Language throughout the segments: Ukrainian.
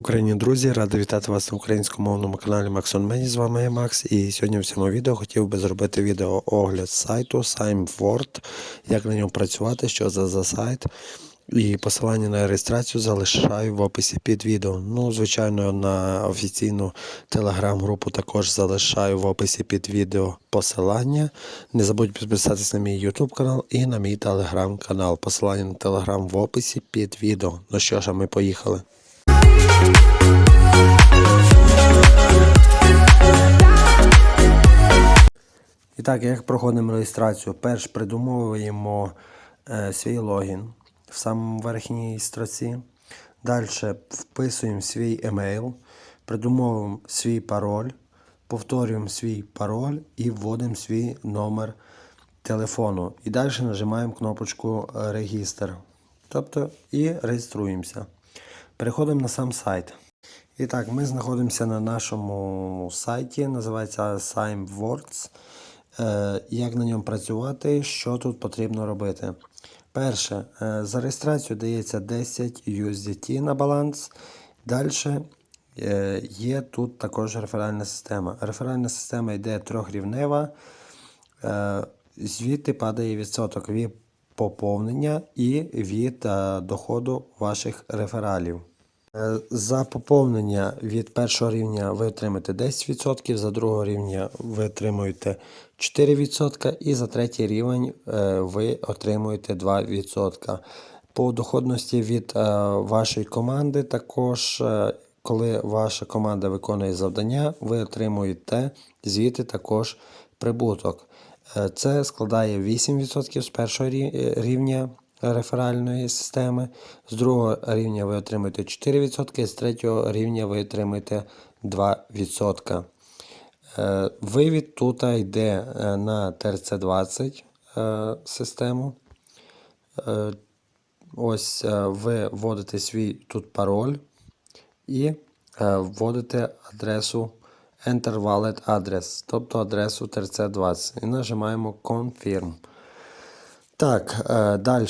Україні, друзі, радий вітати вас на українськомовному каналі Maxon Medi. З вами я Макс. І сьогодні в цьому відео хотів би зробити відео огляд сайту SimeWord, як на ньому працювати, що це за сайт. І посилання на реєстрацію залишаю в описі під відео. Ну, звичайно, на офіційну телеграм-групу також залишаю в описі під відео посилання. Не забудь підписатись на мій YouTube канал і на мій телеграм-канал. Посилання на телеграм в описі під відео. Ну що ж, а ми поїхали. І так, як проходимо реєстрацію? Перш придумовуємо е, свій логін в самому верхній строці. Далі вписуємо свій емейл, придумовуємо свій пароль, повторюємо свій пароль і вводимо свій номер телефону. І далі нажимаємо кнопочку Регістр. Тобто і реєструємося. Переходимо на сам сайт. І так, ми знаходимося на нашому сайті, називається SimeWords. Е, Як на ньому працювати, що тут потрібно робити? Перше, е, за реєстрацію дається 10 USDT на баланс. Далі е, є тут також реферальна система. Реферальна система йде трьохрівнева, звідти падає відсоток від поповнення і від е, доходу ваших рефералів. Е, За поповнення від першого рівня ви отримаєте 10%, за другого рівня ви отримуєте 4% і за третій рівень е, ви отримуєте 2%. По доходності від вашої команди також, коли ваша команда виконує завдання, ви отримуєте звідти також прибуток. Е, Це складає 8% з першого е, рівня реферальної системи, з другого рівня ви отримуєте 4%, з третього рівня ви отримуєте 2%. Е, Вивід тут йде на TRC20 е, систему. Ось ви вводите свій тут пароль і вводите адресу Enter Wallet Address, тобто адресу TRC20 і нажимаємо Confirm. Так, е, далі.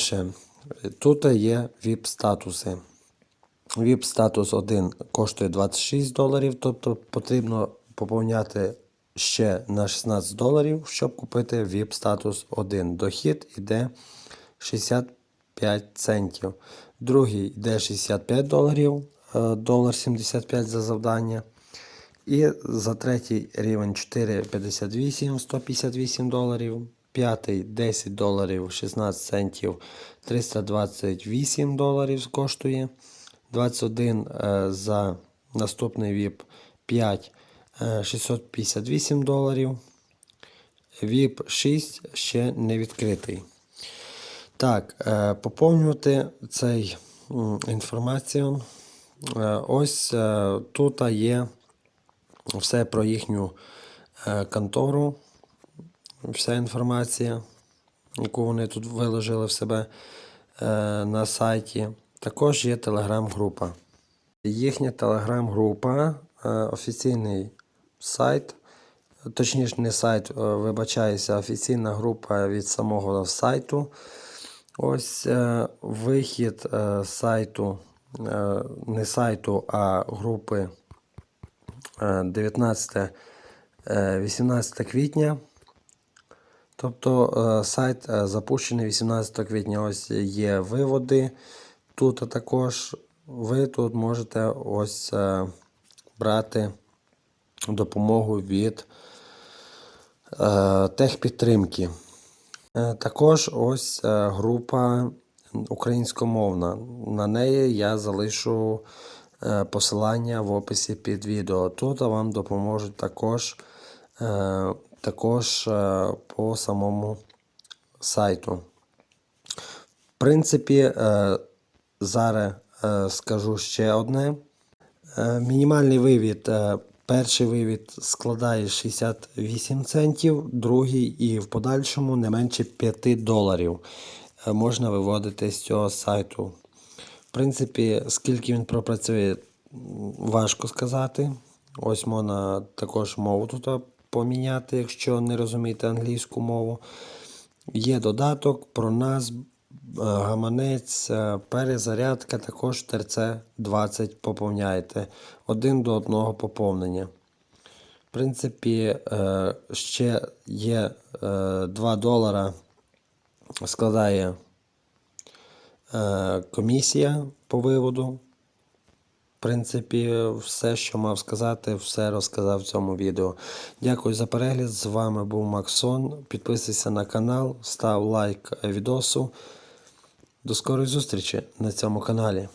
Тут є VIP-статуси. VIP-статус 1 коштує 26 доларів, тобто потрібно поповняти ще на 16 доларів, щоб купити VIP-статус 1. Дохід йде 65 центів. Другий йде 65 доларів, е, долар 75 за завдання. І за третій рівень 4,58 158 доларів. П'ятий 10 доларів 16 центів 328 доларів коштує. 21 е, за наступний VIP 5 е, 658 доларів. VIP 6 ще не відкритий. Так, е, поповнювати цей інформацію. Е, Ось тут є все про їхню е, контору, вся інформація, яку вони тут виложили в себе е, на сайті. Також є телеграм-група. Їхня телеграм-група, е, офіційний сайт, точніше, не сайт, вибачаюся, офіційна група від самого сайту. Ось вихід сайту, не сайту, а групи е, 19 е, 18 квітня. Тобто е, сайт е, запущений 18 квітня. Ось є виводи. Тут також ви тут можете ось брати допомогу від техпідтримки. Також ось група українськомовна. На неї я залишу посилання в описі під відео. Тут вам допоможуть також, е, також е, по самому сайту. В принципі, е, зараз е, скажу ще одне. Е, Мінімальний вивід. е, Перший вивід складає 68 центів, другий і в подальшому не менше 5 доларів е, можна виводити з цього сайту. Принципі, скільки він пропрацює, важко сказати. Ось можна також мову тут поміняти, якщо не розумієте англійську мову. Є додаток про нас гаманець, е, перезарядка також ТРЦ 20 поповняєте. Один до одного поповнення. В принципі, е, ще є е, 2 долара складає е, комісія по виводу. В принципі, все, що мав сказати, все розказав в цьому відео. Дякую за перегляд. З вами був Максон. Підписуйся на канал, став лайк відосу. До скорої зустрічі на цьому каналі.